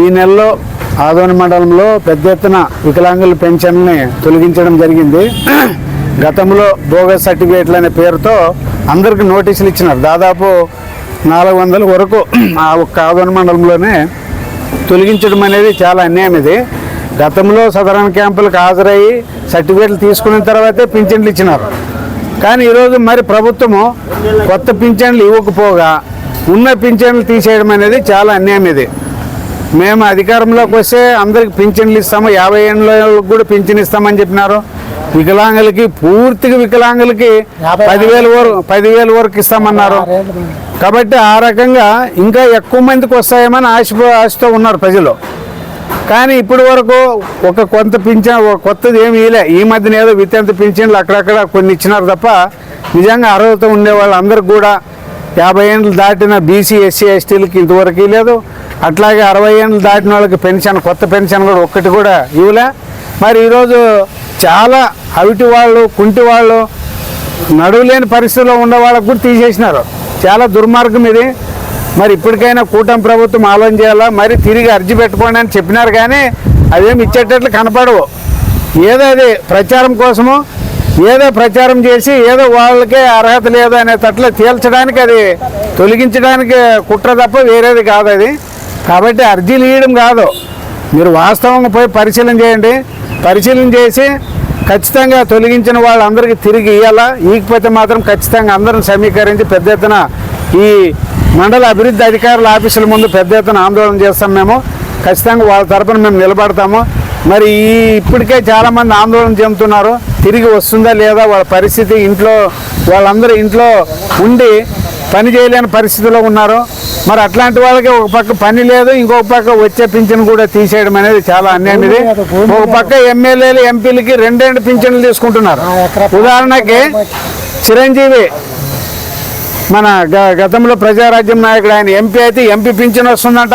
ఈ నెలలో ఆదోని మండలంలో పెద్ద ఎత్తున వికలాంగుల పెన్షన్ని తొలగించడం జరిగింది. గతంలో బోగస్ సర్టిఫికేట్లు అనే పేరుతో అందరికి నోటీసులు ఇచ్చినారు. దాదాపు నాలుగు వందల వరకు ఆ ఒక్క ఆదోని మండలంలోనే తొలగించడం అనేది చాలా అన్యాయం ఇది. గతంలో సదరణ క్యాంపులకు హాజరయ్యి సర్టిఫికేట్లు తీసుకున్న తర్వాతే పింఛన్లు ఇచ్చినారు. కానీ ఈరోజు మరి ప్రభుత్వము కొత్త పింఛన్లు ఇవ్వకపోగా ఉన్న పింఛన్లు తీసేయడం అనేది చాలా అన్యాయం ఇది. మేము అధికారంలోకి వస్తే అందరికి పింఛన్లు ఇస్తాము. యాభై ఏళ్ళకి కూడా పింఛన్ ఇస్తామని చెప్పినారు. వికలాంగులకి పూర్తిగా వికలాంగులకి పదివేల వరకు పదివేల వరకు ఇస్తామన్నారు. కాబట్టి ఆ రకంగా ఇంకా ఎక్కువ మందికి వస్తాయేమని ఆశ ఆశతో ఉన్నారు ప్రజలు. కానీ ఇప్పటి వరకు ఒక కొంత పింఛన్ ఒక కొత్తది ఏమి ఇలే ఈ మధ్యన ఏదో వితంత పింఛన్లు అక్కడక్కడ కొన్ని ఇచ్చినారు తప్ప నిజంగా అర్హత ఉండే వాళ్ళందరికీ కూడా యాభై ఏళ్ళు దాటిన బీసీ ఎస్సీ ఎస్టీలకి ఇంతవరకు లేదు అట్లాగే అరవై ఏళ్ళు దాటిన వాళ్ళకి పెన్షన్ కొత్త పెన్షన్ కూడా ఒక్కటి కూడా ఇవ్వలే. మరి ఈరోజు చాలా అవిటి వాళ్ళు కుంటి వాళ్ళు నడువులేని పరిస్థితిలో ఉన్న వాళ్ళకు కూడా తీసేసినారు. చాలా దుర్మార్గం ఇది. మరి ఇప్పటికైనా కూటమి ప్రభుత్వం ఆలోచన చేయాలా? మరి తిరిగి అర్జీ పెట్టుకోండి అని చెప్పినారు కానీ అదేమి ఇచ్చేటట్లు కనపడవు. ఏదో అది ప్రచారం కోసము ఏదో ప్రచారం చేసి ఏదో వాళ్ళకే అర్హత లేదు అనే తట్ల తేల్చడానికి అది తొలగించడానికి కుట్ర తప్ప వేరేది కాదు అది. కాబట్టి అర్జీలు ఇవ్వడం కాదు. మీరు వాస్తవంగా పోయి పరిశీలన చేయండి. పరిశీలన చేసి ఖచ్చితంగా తొలగించిన వాళ్ళందరికీ తిరిగి ఇవ్వాలా ఇకపోతే మాత్రం ఖచ్చితంగా అందరం సమీకరించి పెద్ద ఎత్తున ఈ మండల అభివృద్ధి అధికారుల ఆఫీసుల ముందు పెద్ద ఎత్తున ఆందోళన చేస్తాం మేము. ఖచ్చితంగా వాళ్ళ తరపున మేము నిలబడతాము. మరి ఈ ఇప్పటికే చాలామంది ఆందోళన చెందుతున్నారు. తిరిగి వస్తుందా లేదా? వాళ్ళ పరిస్థితి ఇంట్లో వాళ్ళందరూ ఇంట్లో ఉండి పని చేయలేని పరిస్థితిలో ఉన్నారు. మరి అట్లాంటి వాళ్ళకి ఒక పక్క పని లేదు ఇంకొక పక్క వచ్చే పింఛన్ కూడా తీసేయడం అనేది చాలా అన్యాయం ఇది. ఒక పక్క ఎమ్మెల్యేలు ఎంపీలకి రెండేండు పింఛన్లు తీసుకుంటున్నారు. ఉదాహరణకి చిరంజీవి మన గతంలో ప్రజారాజ్యం నాయకుడు ఆయన ఎంపీ అయితే ఎంపీ పింఛన్ వస్తుందంట.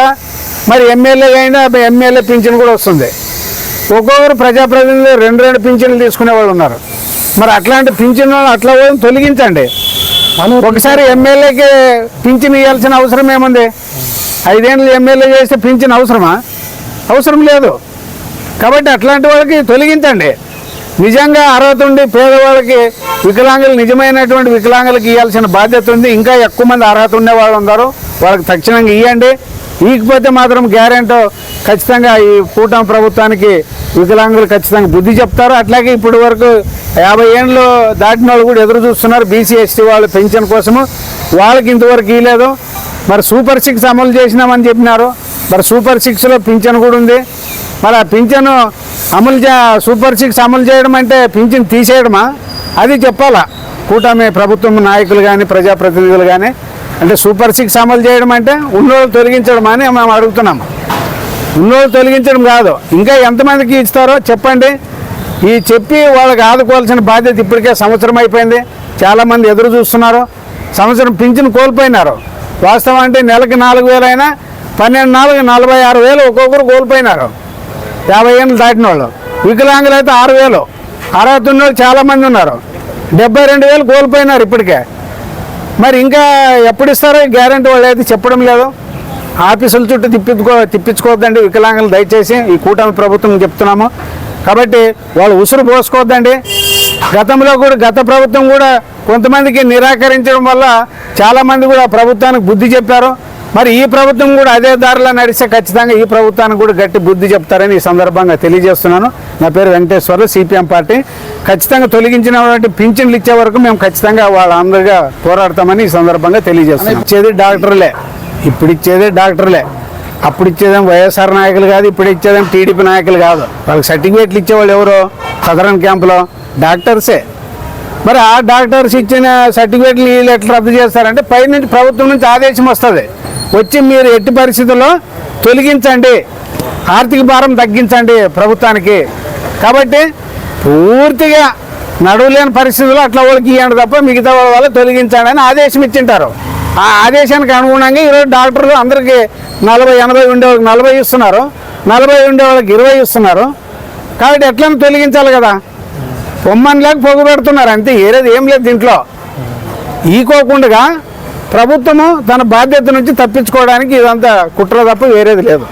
మరి ఎమ్మెల్యే అయినా ఎమ్మెల్యే పింఛన్ కూడా వస్తుంది. ఒక్కొక్కరు ప్రజాప్రతినిధులు రెండు రెండు పింఛన్లు తీసుకునే వాళ్ళు ఉన్నారు. మరి అట్లాంటి పింఛన్ అట్లా తొలగించండి. ఒకసారి ఎమ్మెల్యేకి పింఛన్ ఇవ్వాల్సిన అవసరం ఏముంది? ఐదేళ్ళు ఎమ్మెల్యే చేస్తే పింఛన్ అవసరమా? అవసరం లేదు. కాబట్టి అట్లాంటి వాళ్ళకి తొలగించండి. నిజంగా అర్హత ఉండి పేదవాళ్ళకి వికలాంగులు నిజమైనటువంటి వికలాంగులకి ఇవ్వాల్సిన బాధ్యత ఉంది. ఇంకా ఎక్కువ మంది అర్హత ఉండే వాళ్ళు ఉన్నారు వాళ్ళకి తక్షణంగా ఇవ్వండి ఇకపోతే మాత్రం గ్యారెంటీ ఖచ్చితంగా ఈ కూటమి ప్రభుత్వానికి వికలాంగులు ఖచ్చితంగా బుద్ధి చెప్తారు. అట్లాగే ఇప్పటి వరకు యాభై ఏళ్ళు దాటిన వాళ్ళు కూడా ఎదురు చూస్తున్నారు. బీసీ ఎస్టీ వాళ్ళు పెన్షన్ కోసము. వాళ్ళకి ఇంతవరకు ఇవ్వలేదు మరి సూపర్ సిక్స్ అమలు చేసినామని చెప్పినారు. మరి సూపర్ సిక్స్లో పింఛన్ కూడా ఉంది. మరి ఆ పింఛను అమలు చే సూపర్ సిక్స్ అమలు చేయడం అంటే పింఛన్ తీసేయడమా? అది చెప్పాలా? కూటమి ప్రభుత్వం నాయకులు కానీ ప్రజాప్రతినిధులు కానీ అంటే సూపర్ సిక్స్ అమలు చేయడం అంటే ఉన్నోళ్ళు తొలగించడం అని మేము అడుగుతున్నాం. ఉన్నోళ్ళు తొలగించడం కాదు. ఇంకా ఎంతమందికి ఇస్తారో చెప్పండి. ఈ చెప్పి వాళ్ళకి ఆదుకోవాల్సిన బాధ్యత ఇప్పటికే సంవత్సరం అయిపోయింది. చాలామంది ఎదురు చూస్తున్నారు. సంవత్సరం పింఛన్ కోల్పోయినారు. వాస్తవం అంటే నెలకి నాలుగు వేలైనా పన్నెండు నాలుగు నలభై ఆరు వేలు ఒక్కొక్కరు కోల్పోయినారు. యాభై ఏళ్ళు దాటిన వాళ్ళు వికలాంగులు అయితే ఆరు వేలు. అర్హత ఉన్న వాళ్ళు చాలామంది ఉన్నారు. డెబ్బై రెండు వేలు కోల్పోయినారు ఇప్పటికే. మరి ఇంకా ఎప్పుడు ఇస్తారో గ్యారంటీ వాళ్ళు అయితే చెప్పడం లేదు. ఆఫీసుల చుట్టూ తిప్పించుకో తిప్పించుకోవద్దండి వికలాంగులు దయచేసి ఈ కూటమి ప్రభుత్వం చెప్తున్నాము. కాబట్టి వాళ్ళు ఉసురు పోసుకోవద్దండి. గతంలో కూడా గత ప్రభుత్వం కూడా కొంతమందికి నిరాకరించడం వల్ల చాలామంది కూడా ప్రభుత్వానికి బుద్ధి చెప్పారు. మరి ఈ ప్రభుత్వం కూడా అదే దారిలో నడిస్తే ఖచ్చితంగా ఈ ప్రభుత్వానికి కూడా గట్టి బుద్ధి చెప్తారని ఈ సందర్భంగా తెలియజేస్తున్నాను. నా పేరు వెంకటేశ్వరరావు సిపిఎం పార్టీ. ఖచ్చితంగా తొలగించినటువంటి పింఛన్లు ఇచ్చే వరకు మేము ఖచ్చితంగా వాళ్ళందరిగా పోరాడతామని ఈ సందర్భంగా తెలియజేస్తున్నాం. ఇచ్చేది డాక్టర్లే. ఇప్పుడు ఇచ్చేదే డాక్టర్లే. అప్పుడు ఇచ్చేదేం వైఎస్ఆర్ నాయకులు కాదు ఇప్పుడు ఇచ్చేదేం టీడీపీ నాయకులు కాదు. వాళ్ళకి సర్టిఫికేట్లు ఇచ్చేవాళ్ళు ఎవరు? సదరన్ క్యాంపులో. డాక్టర్సే. మరి ఆ డాక్టర్స్ ఇచ్చిన సర్టిఫికేట్లు వీళ్ళు ఎట్లా రద్దు చేస్తారంటే పైనుంచి ప్రభుత్వం నుంచి ఆదేశం వస్తుంది. వచ్చి మీరు ఎట్టి పరిస్థితుల్లో తొలగించండి. ఆర్థిక భారం తగ్గించండి ప్రభుత్వానికి. కాబట్టి పూర్తిగా నడవలేని పరిస్థితుల్లో అట్లా వాళ్ళకి ఇవ్వండి తప్ప మిగతా వాళ్ళ తొలగించండి అని ఆదేశం ఇచ్చింటారు. ఆ ఆదేశానికి అనుగుణంగా ఈరోజు డాక్టర్లు అందరికీ నలభై ఎనభై ఉండే వాళ్ళకి నలభై ఇస్తున్నారు. నలభై ఉండే వాళ్ళకి ఇరవై ఇస్తున్నారు. కాబట్టి ఎట్లని తొలగించాలి కదా. పొమ్మని లేక పొగ పెడుతున్నారు అంతే ఏరేది ఏం లేదు దీంట్లో. ఈకోకుండా ప్రభుత్వము తన బాధ్యత నుంచి తప్పించుకోవడానికి ఇదంతా కుట్ర తప్ప వేరేది లేదు.